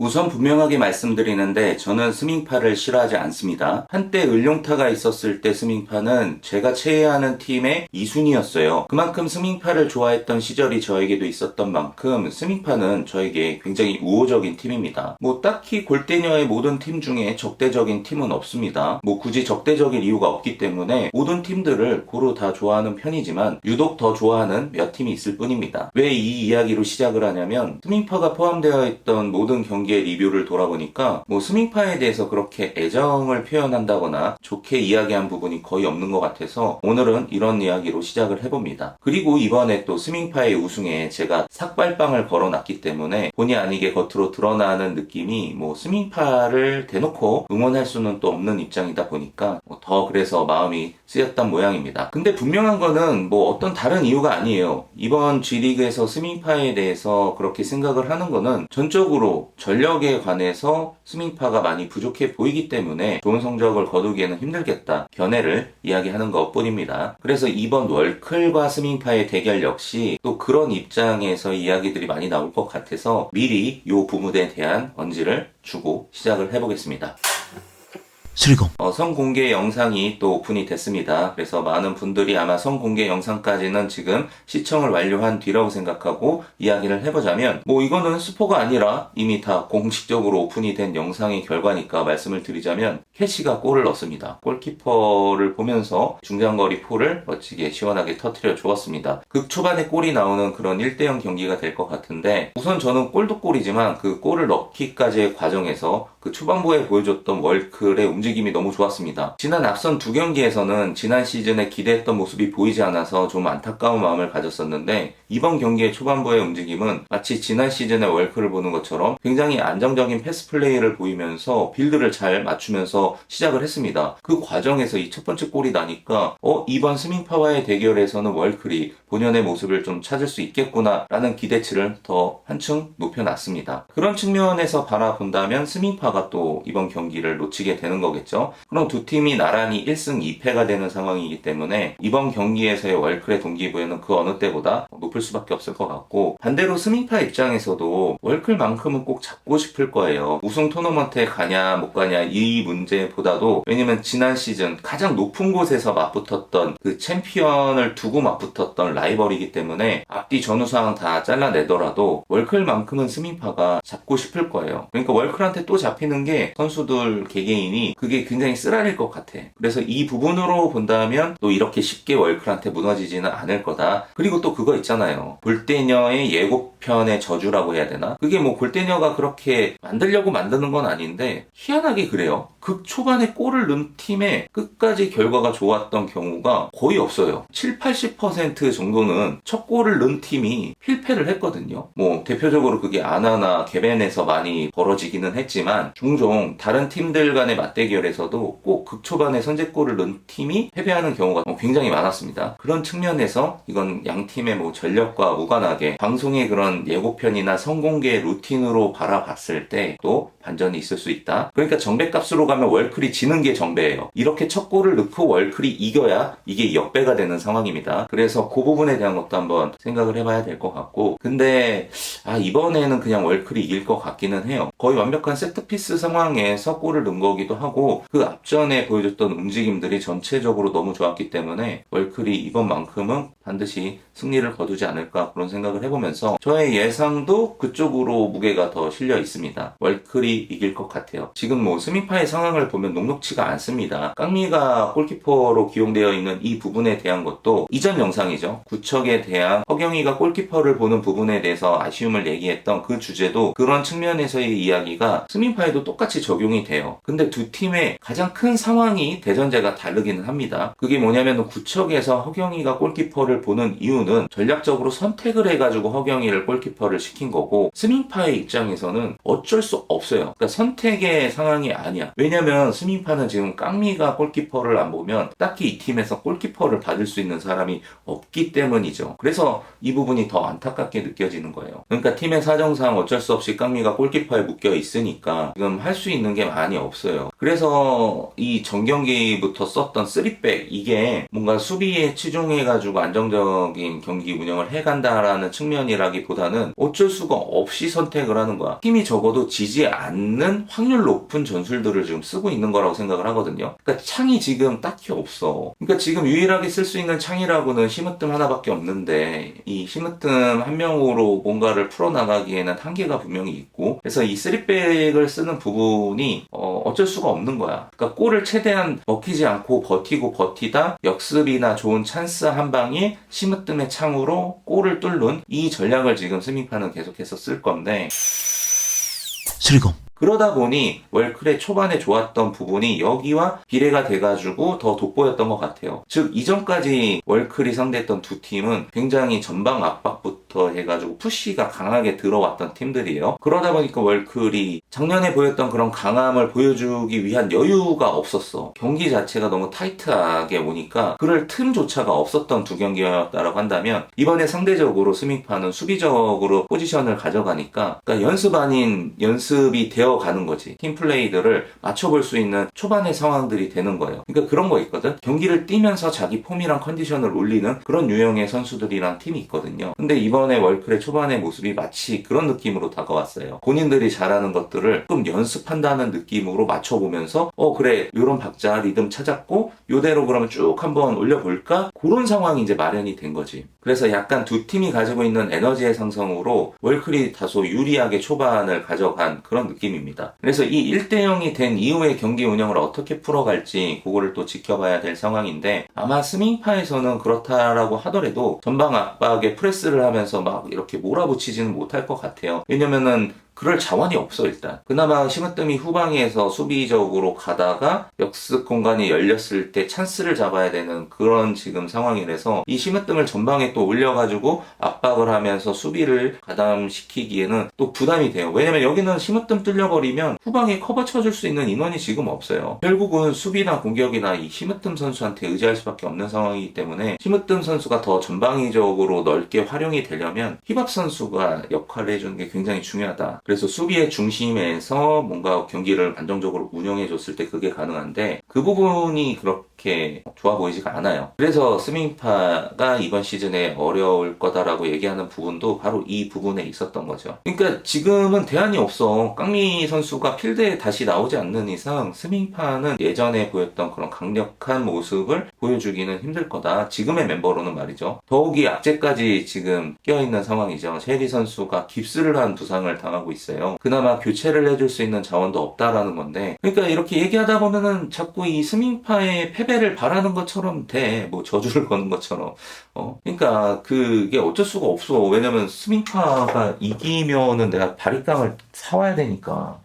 우선 분명하게 말씀드리는데 저는 스밍파를 싫어하지 않습니다. 한때 을룡타가 있었을 때 스밍파는 제가 체해하는 팀의 2순위였어요. 그만큼 스밍파를 좋아했던 시절이 저에게도 있었던 만큼 스밍파는 저에게 굉장히 우호적인 팀입니다. 뭐 딱히 골대녀의 모든 팀 중에 적대적인 팀은 없습니다. 뭐 굳이 적대적인 이유가 없기 때문에 모든 팀들을 고루 다 좋아하는 편이지만 유독 더 좋아하는 몇 팀이 있을 뿐입니다. 왜 이 이야기로 시작을 하냐면 스밍파가 포함되어 있던 모든 경기 의 리뷰를 돌아보니까 뭐 스밍파에 대해서 그렇게 애정을 표현한다거나 좋게 이야기한 부분이 거의 없는 것 같아서 오늘은 이런 이야기로 시작을 해봅니다. 그리고 이번에 또 스밍파의 우승에 제가 삭발빵을 걸어놨기 때문에 본의 아니게 겉으로 드러나는 느낌이 뭐 스밍파를 대놓고 응원할 수는 또 없는 입장이다 보니까 뭐더 그래서 마음이 쓰였던 모양입니다. 근데 분명한 거는 뭐 어떤 다른 이유가 아니에요. 이번 G리그에서 스밍파에 대해서 그렇게 생각을 하는 거는 전적으로 전 력에 관해서 스밍파가 많이 부족해 보이기 때문에 좋은 성적을 거두기에는 힘들겠다. 견해를 이야기하는 것 뿐입니다. 그래서 이번 월클과 스밍파의 대결 역시 또 그런 입장에서 이야기들이 많이 나올 것 같아서 미리 이 부분에 대한 언지를 주고 시작을 해보겠습니다. 수리공 어, 성공개 영상이 또 오픈이 됐습니다. 그래서 많은 분들이 아마 성공개 영상까지는 지금 시청을 완료한 뒤라고 생각하고 이야기를 해보자면 뭐 이거는 스포가 아니라 이미 다 공식적으로 오픈이 된 영상의 결과니까 말씀을 드리자면 캐시가 골을 넣습니다. 골키퍼를 보면서 중장거리 포를 멋지게 시원하게 터트려 주었습니다. 극 초반에 골이 나오는 그런 1대0 경기가 될 것 같은데 우선 저는 골도 골이지만 그 골을 넣기까지의 과정에서 그 초반부에 보여줬던 월클의 움직임 이 너무 좋았습니다. 지난 앞선 두 경기에서는 지난 시즌에 기대했던 모습이 보이지 않아서 좀 안타까운 마음을 가졌었는데 이번 경기의 초반부의 움직임은 마치 지난 시즌의 월클을 보는 것처럼 굉장히 안정적인 패스 플레이를 보이면서 빌드를 잘 맞추면서 시작을 했습니다. 그 과정에서 이 첫 번째 골이 나니까 어 이번 스밍파와의 대결에서는 월클이 본연의 모습을 좀 찾을 수 있겠구나라는 기대치를 더 한층 높여놨습니다. 그런 측면에서 바라본다면 스밍파가 또 이번 경기를 놓치게 되는 거겠죠. 그럼 두 팀이 나란히 1승 2패가 되는 상황이기 때문에 이번 경기에서의 월클의 동기부여는 그 어느 때보다 높을 수밖에 없을 것 같고 반대로 스밍파 입장에서도 월클만큼은 꼭 잡고 싶을 거예요. 우승 토너먼트에 가냐 못 가냐 이 문제보다도 왜냐면 지난 시즌 가장 높은 곳에서 맞붙었던 그 챔피언을 두고 맞붙었던 라이벌이기 때문에 앞뒤 전후상 다 잘라내더라도 월클만큼은 스밍파가 잡고 싶을 거예요. 그러니까 월클한테 또 잡히는 게 선수들 개개인이 그게 굉장히 쓰라릴 것 같아. 그래서 이 부분으로 본다면 또 이렇게 쉽게 월클한테 무너지지는 않을 거다. 그리고 또 그거 있잖아요. 골대녀의 예고편의 저주라고 해야 되나? 그게 뭐 골대녀가 그렇게 만들려고 만드는 건 아닌데 희한하게 그래요. 극 초반에 골을 넣은 팀에 끝까지 결과가 좋았던 경우가 거의 없어요. 7, 80% 정도는 첫 골을 넣은 팀이 필패를 했거든요. 뭐 대표적으로 그게 아나나 개벤에서 많이 벌어지기는 했지만 종종 다른 팀들 간의 맞대결 에서도 꼭 극초반에 선제골을 넣은 팀이 패배하는 경우가 굉장히 많았습니다. 그런 측면에서 이건 양 팀의 뭐 전력과 무관하게 방송의 그런 예고편이나 성공개 루틴으로 바라봤을 때 또 반전이 있을 수 있다. 그러니까 정배값으로 가면 월클이 지는 게 정배예요. 이렇게 첫 골을 넣고 월클이 이겨야 이게 역배가 되는 상황입니다. 그래서 그 부분에 대한 것도 한번 생각을 해봐야 될 것 같고 근데 아 이번에는 그냥 월클이 이길 것 같기는 해요. 거의 완벽한 세트피스 상황에서 골을 넣은 거기도 하고 그 앞전에 보여줬던 움직임들이 전체적으로 너무 좋았기 때문에 월클이 이번만큼은 반드시 승리를 거두지 않을까 그런 생각을 해보면서 저의 예상도 그쪽으로 무게가 더 실려 있습니다. 월클이 이길 것 같아요. 지금 뭐 스미파의 상황을 보면 녹록치가 않습니다. 깡미가 골키퍼로 기용되어 있는 이 부분에 대한 것도 이전 영상이죠. 구척에 대한 허경이가 골키퍼를 보는 부분에 대해서 아쉬움을 얘기했던 그 주제도 그런 측면에서의 이야기가 스민파에도 똑같이 적용이 돼요. 근데 두 팀의 가장 큰 상황이 대전제가 다르기는 합니다. 그게 뭐냐면 구척에서 허경이가 골키퍼를 보는 이유는 전략적으로 선택을 해가지고 허경이를 골키퍼를 시킨 거고 스민파의 입장에서는 어쩔 수 없어요. 그러니까 선택의 상황이 아니야. 왜냐면 스민파는 지금 깡미가 골키퍼를 안 보면 딱히 이 팀에서 골키퍼를 받을 수 있는 사람이 없기 때문이죠. 그래서 이 부분이 더 안타깝게 느껴지는 거예요. 그러니까 팀의 사정상 어쩔 수 없이 깡미가 골키퍼에 묶여 있으니까 지금 할 수 있는 게 많이 없어요. 그래서 그래서 이 전경기부터 썼던 3백 이게 뭔가 수비에 치중해가지고 안정적인 경기 운영을 해간다라는 측면이라기보다는 어쩔 수가 없이 선택을 하는 거야. 팀이 적어도 지지 않는 확률 높은 전술들을 지금 쓰고 있는 거라고 생각을 하거든요. 그러니까 창이 지금 딱히 없어. 그러니까 지금 유일하게 쓸 수 있는 창이라고는 심으뜸 하나밖에 없는데 이 심으뜸 한 명으로 뭔가를 풀어나가기에는 한계가 분명히 있고 그래서 이 3백을 쓰는 부분이 어, 어쩔 수가 없는 거야. 그러니까 골을 최대한 먹히지 않고 버티고 버티다 역습이나 좋은 찬스 한 방에 심으뜸의 창으로 골을 뚫는 이 전략을 지금 스밍파는 계속해서 쓸 건데 수리검 그러다 보니 월클의 초반에 좋았던 부분이 여기와 비례가 돼가지고 더 돋보였던 것 같아요. 즉 이전까지 월클이 상대했던 두 팀은 굉장히 전방 압박부터 해가지고 푸시가 강하게 들어왔던 팀들이에요. 그러다 보니까 월클이 작년에 보였던 그런 강함을 보여주기 위한 여유가 없었어. 경기 자체가 너무 타이트하게 오니까 그럴 틈조차가 없었던 두 경기였다라고 한다면 이번에 상대적으로 스밍파는 수비적으로 포지션을 가져가니까 그러니까 연습 아닌 연습이 되어 가는 거지. 팀 플레이들을 맞춰볼 수 있는 초반의 상황들이 되는 거예요. 그러니까 그런 거 있거든. 경기를 뛰면서 자기 폼이랑 컨디션을 올리는 그런 유형의 선수들이랑 팀이 있거든요. 근데 이번에 월클의 초반의 모습이 마치 그런 느낌으로 다가왔어요. 본인들이 잘하는 것들을 좀 연습한다는 느낌으로 맞춰보면서 어 그래 요런 박자 리듬 찾았고 요대로 그러면 쭉 한번 올려볼까? 그런 상황이 이제 마련이 된 거지. 그래서 약간 두 팀이 가지고 있는 에너지의 상성으로 월클이 다소 유리하게 초반을 가져간 그런 느낌 입니다. 그래서 이 1대0이 된 이후의 경기 운영을 어떻게 풀어갈지 그거를 또 지켜봐야 될 상황인데 아마 스밍파에서는 그렇다라고 하더라도 전방 압박에 프레스를 하면서 막 이렇게 몰아붙이지는 못할 것 같아요. 왜냐면은 그럴 자원이 없어 일단. 그나마 심으뜸이 후방에서 수비적으로 가다가 역습 공간이 열렸을 때 찬스를 잡아야 되는 그런 지금 상황이라서 이 심으뜸을 전방에 또 올려가지고 압박을 하면서 수비를 가담시키기에는 또 부담이 돼요. 왜냐면 여기는 심으뜸 뚫려버리면 후방에 커버 쳐줄 수 있는 인원이 지금 없어요. 결국은 수비나 공격이나 이 심으뜸 선수한테 의지할 수밖에 없는 상황이기 때문에 심으뜸 선수가 더 전방위적으로 넓게 활용이 되려면 힙합 선수가 역할을 해주는 게 굉장히 중요하다. 그래서 수비의 중심에서 뭔가 경기를 안정적으로 운영해 줬을 때 그게 가능한데 그 부분이 그렇게 좋아 보이지가 않아요. 그래서 스밍파가 이번 시즌에 어려울 거다라고 얘기하는 부분도 바로 이 부분에 있었던 거죠. 그러니까 지금은 대안이 없어. 깡미 선수가 필드에 다시 나오지 않는 이상 스밍파는 예전에 보였던 그런 강력한 모습을 보여주기는 힘들 거다. 지금의 멤버로는 말이죠. 더욱이 악재까지 지금 껴있는 상황이죠. 셰리 선수가 깁스를 한 부상을 당하고 있어요. 그나마 교체를 해줄 수 있는 자원도 없다라는 건데, 그러니까 이렇게 얘기하다 보면은 자꾸 이 스밍파의 패배를 바라는 것처럼 돼. 뭐 저주를 거는 것처럼. 어? 그러니까 그게 어쩔 수가 없어. 왜냐면 스밍파가 이기면은 내가 바리깡을 사와야 되니까.